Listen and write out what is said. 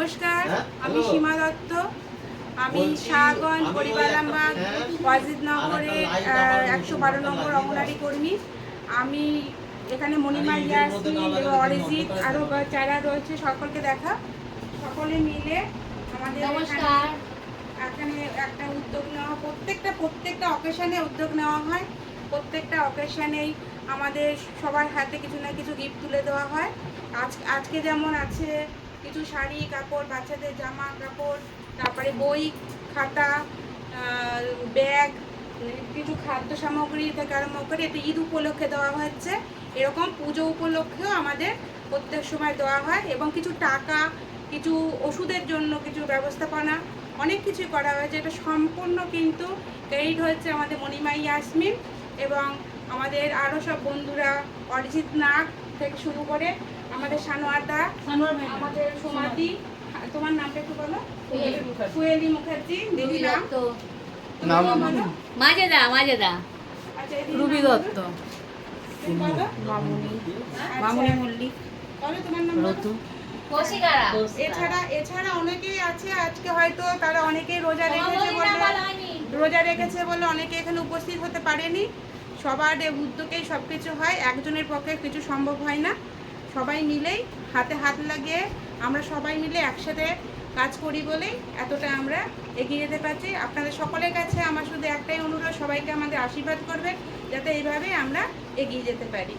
নমস্কার হ্যাঁ? আমি সীমা দত্ত আমি শাহগঞ্জ পরিবারামবাগ? ওয়াজিদনগরে একশো বারো নম্বর অঙ্গনারী কর্মী আমি এখানে মণিমা ইয়াসমিন এবং অরিজিৎ আরও। যারা রয়েছে সকলকে দেখা সকলে মিলে আমাদের নমস্কার। এখানে একটা উদ্যোগ নেওয়া প্রত্যেকটা প্রত্যেকটা অকেশনে উদ্যোগ নেওয়া হয় প্রত্যেকটা অকেশনেই আমাদের সবার হাতে কিছু না কিছু গিফট তুলে দেওয়া হয় আজ আজকে যেমন আছে কিছু শাড়ি, কাপড়, বাচ্চাদের জামা, কাপড়, তারপরে বই, খাতা ব্যাগ কিছু খাদ্য সামগ্রী থেকে আরম্ভ করে এটা ঈদ উপলক্ষে দেওয়া হচ্ছে। এরকম পুজো উপলক্ষেও আমাদের প্রত্যেক সময় দেওয়া হয় এবং কিছু টাকা, কিছু ওষুধের জন্য কিছু ব্যবস্থাপনা, অনেক কিছুই করা হয়েছে। এটা সম্পূর্ণ কিন্তু ক্রেডিট হচ্ছে আমাদের মণিমা ইয়াসমিন এবং আমাদের আরও সব বন্ধুরা, অরিজিৎ নাগ থেকে শুরু করে আমাদের সানোয়ারদা আমাদের সোমাদি তোমার নামটা একটু বলো। ফুয়েলি মুখার্জি। দিদি নাম। নাম মাজেদা মাজেদা। আচ্ছা, এই দিদির রুবি দত্ত। মামুনি আচ্ছা, মামুনি মল্লিক। বলো তোমার নাম রতু। এছাড়া এছাড়া অনেকেই আছে আজকে হয়তো তারা অনেকেই রোজা রেখেছে বলে রোজা রেখেছে বলে অনেকে এখানে উপস্থিত হতে পারেনি। সবার উদ্যোগেই সব কিছু হয়, একজনের পক্ষে কিছু সম্ভব হয় না। সবাই মিলেই হাতে হাত লাগিয়ে আমরা সবাই মিলে একসাথে কাজ করি বলেই এতটা আমরা এগিয়ে যেতে পারছি। আপনাদের সকলের কাছে আমার শুধু একটাই অনুরোধ, সবাইকে আমাদের আশীর্বাদ করবেন, যাতে এইভাবে আমরা এগিয়ে যেতে পারি।